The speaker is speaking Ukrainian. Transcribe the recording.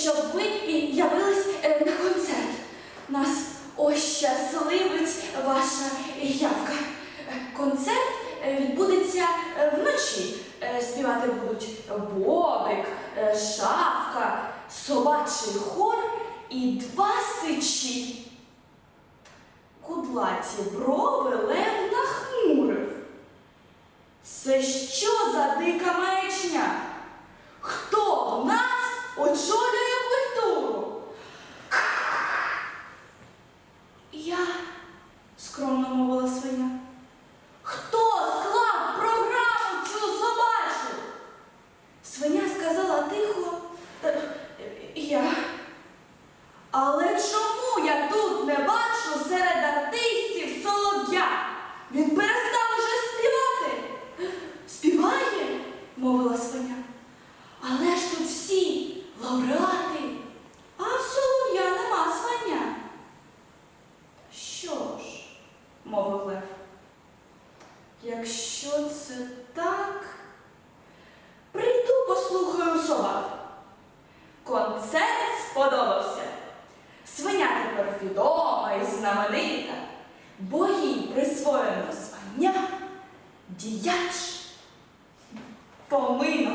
щоб ви явились е, на концерт. Нас ось щасливить ваша явка. Е, Концерт е, відбудеться вночі. Співати будуть Бобик, Шавка, собачий хор і два сичі. Кудлаті брови лев нахмурив. Це що за дика маячня? Хто в нас очолює культуру? Я, скромно мовила свиня. Хто склав програму цю собачу? Свиня сказала тихо. «Е, Я. Але чому я тут не бачу серед артистів солов'я? Він перестав уже співати. Співає, мовила свиня. Але ж тут всі лауреати, а в солов'я нема свиня. Що ж, мовив Лев. Якщо це так, прийду послухаю собак. Концерт сподобався. Свиня тепер відома і знаменита, бо їй присвоєно звання діяч помийного